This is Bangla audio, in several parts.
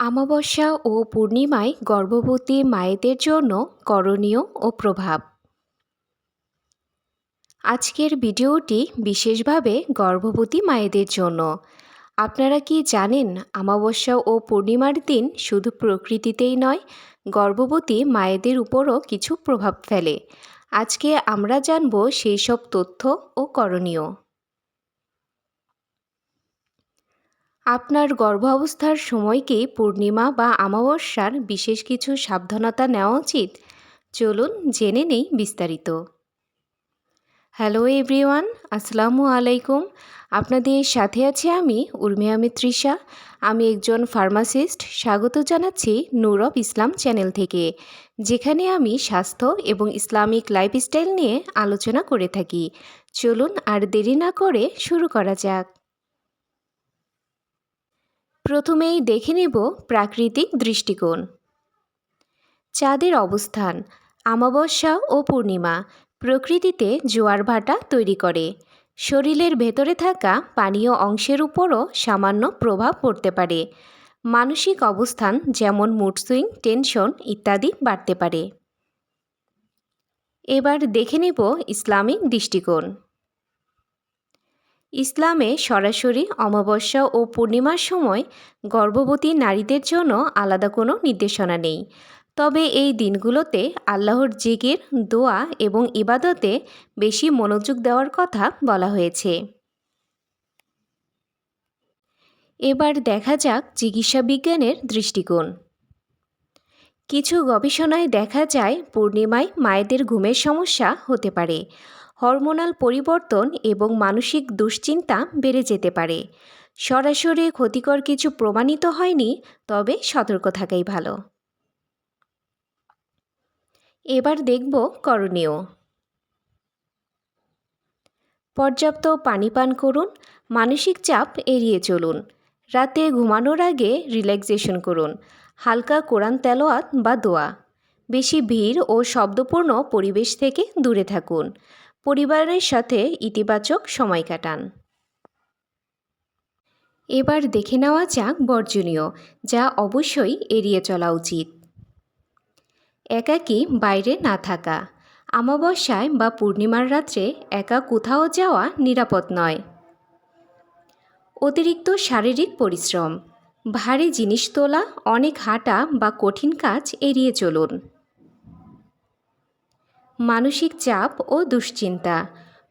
আমাবস্যা ও পূর্ণিমায় গর্ভবতী মায়েদের জন্য করণীয় ও প্রভাব। আজকের ভিডিওটি বিশেষভাবে গর্ভবতী মায়েদের জন্য। আপনারা কি জানেন আমাবস্যা ও পূর্ণিমার দিন শুধু প্রকৃতিতেই নয়, গর্ভবতী মায়েদের উপরও কিছু প্রভাব ফেলে। আজকে আমরা জানব সেই সব তথ্য ও করণীয়। আপনার গর্ভাবস্থার সময়কে পূর্ণিমা বা অমাবস্যার বিশেষ কিছু সাবধানতা নেওয়া উচিত? চলুন জেনে নেই বিস্তারিত। হ্যালো এভরিওয়ান, আসসালামু আলাইকুম। আপনাদের সাথে আছি আমি উর্মি আহমেদ আমি একজন ফার্মাসিস্ট। স্বাগত জানাচ্ছি নূর অফ ইসলাম চ্যানেল থেকে, যেখানে আমি স্বাস্থ্য এবং ইসলামিক লাইফস্টাইল নিয়ে আলোচনা করে থাকি। চলুন আর দেরি না করে শুরু করা যাক। প্রথমেই দেখে নেব প্রাকৃতিক দৃষ্টিকোণ। চাঁদের অবস্থান, আমাবস্যা ও পূর্ণিমা, প্রকৃতিতে জোয়ার ভাটা তৈরি করে। শরীরের ভেতরে থাকা পানীয় অংশের উপরও সামান্য প্রভাব পড়তে পারে। মানসিক অবস্থান যেমন মুড সুইং টেনশন ইত্যাদি বাড়তে পারে। এবার দেখে নেব ইসলামিক দৃষ্টিকোণ। ইসলামে সরাসরি অমাবস্যা ও পূর্ণিমার সময় গর্ভবতী নারীদের জন্য আলাদা কোনো নির্দেশনা নেই। তবে এই দিনগুলোতে আল্লাহর জিগির দোয়া এবং ইবাদতে বেশি মনোযোগ দেওয়ার কথা বলা হয়েছে। এবার দেখা যাক চিকিৎসা বিজ্ঞানের দৃষ্টিকোণ। কিছু গবেষণায় দেখা যায় পূর্ণিমায় মায়েদের ঘুমের সমস্যা হতে পারে। হরমোনাল পরিবর্তন এবং মানসিক দুশ্চিন্তা বেড়ে যেতে পারে। সরাসরি ক্ষতিকর কিছু প্রমাণিত হয়নি, তবে সতর্ক থাকাই ভালো। এবার দেখব করণীয়। পর্যাপ্ত পানি পান করুন, মানসিক চাপ এড়িয়ে চলুন। রাতে ঘুমানোর আগে রিল্যাক্সেশন করুন, হালকা কোরআন তেলোয়াত বা দোয়া। বেশি ভিড় ও শব্দপূর্ণ পরিবেশ থেকে দূরে থাকুন। পরিবারের সাথে ইতিবাচক সময় কাটান। এবার দেখে নেওয়া যাক বর্জনীয়, যা অবশ্যই এড়িয়ে চলা উচিত। একাকী বাইরে না থাকা আমাবস্যায় বা পূর্ণিমার রাত্রে একা কোথাও যাওয়া নিরাপদ নয়। অতিরিক্ত শারীরিক পরিশ্রম, ভারী জিনিস তোলা, অনেক হাঁটা বা কঠিন কাজ এড়িয়ে চলুন। মানসিক চাপ ও দুশ্চিন্তা।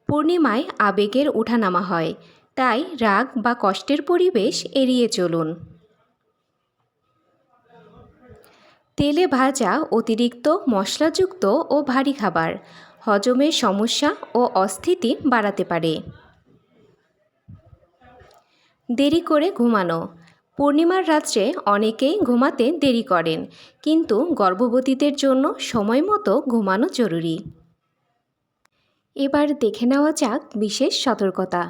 পূর্ণিমায় আবেগের ওঠানামা হয়, তাই রাগ বা কষ্টের পরিবেশ এড়িয়ে চলুন। তেলে ভাজা অতিরিক্ত মশলাযুক্ত ও ভারী খাবার হজমের সমস্যা ও অস্থিতি বাড়াতে পারে। দেরি করে ঘুমানো পূর্ণিমার রাত্রে অনেকেই ঘুমাতে দেরি করেন, কিন্তু গর্ভবতীদের জন্য সময় মতো ঘুমানো জরুরি। এবার দেখে নেওয়া যাক বিশেষ সতর্কতা।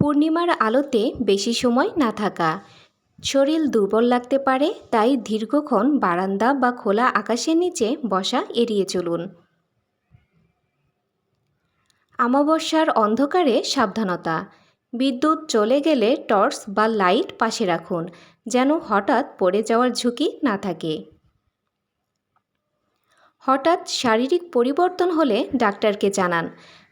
পূর্ণিমার আলোতে বেশি সময় না থাকা। শরীর দুর্বল লাগতে পারে, তাই দীর্ঘক্ষণ বারান্দা বা খোলা আকাশের নিচে বসা এড়িয়ে চলুন। আমাবস্যার অন্ধকারে সাবধানতা। বিদ্যুৎ চলে গেলে টর্চ বা লাইট পাশে রাখুন, যেন হঠাৎ পড়ে যাওয়ার ঝুঁকি না থাকে। হঠাৎ শারীরিক পরিবর্তন হলে ডাক্তারকে জানান,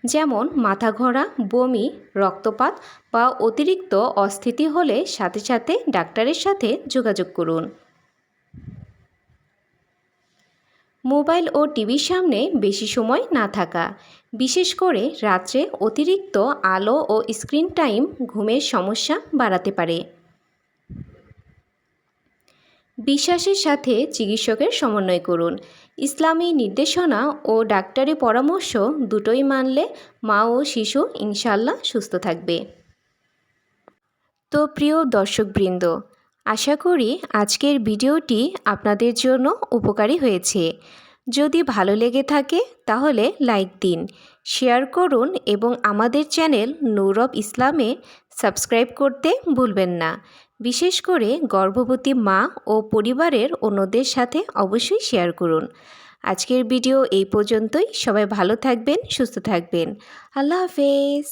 যেমন মাথা ঘোরা, বমি, রক্তপাত বা অতিরিক্ত অস্থিতি হলে সাথে সাথে ডাক্তারের সাথে যোগাযোগ করুন। মোবাইল ও টিভির সামনে বেশি সময় না থাকা। বিশেষ করে রাত্রে অতিরিক্ত আলো ও স্ক্রিন টাইম ঘুমের সমস্যা বাড়াতে পারে। বিশ্বাসের সাথে চিকিৎসকের সমন্বয় করুন। ইসলামী নির্দেশনা ও ডাক্তারি পরামর্শ দুটোই মানলে মা ও শিশু ইনশাল্লাহ সুস্থ থাকবে। তো প্রিয় দর্শকবৃন্দ আশা করি আজকের ভিডিওটি আপনাদের জন্য উপকারী হয়েছে। যদি ভালো লেগে থাকে, তাহলে লাইক দিন, শেয়ার করুন এবং আমাদের চ্যানেল নূর অফ ইসলামে সাবস্ক্রাইব করতে ভুলবেন না। বিশেষ করে গর্ভবতী মা ও পরিবারের অন্যদের সাথে অবশ্যই শেয়ার করুন। আজকের ভিডিও এই পর্যন্তই। সবাই ভালো থাকবেন, সুস্থ থাকবেন। আল্লাহ হাফেজ।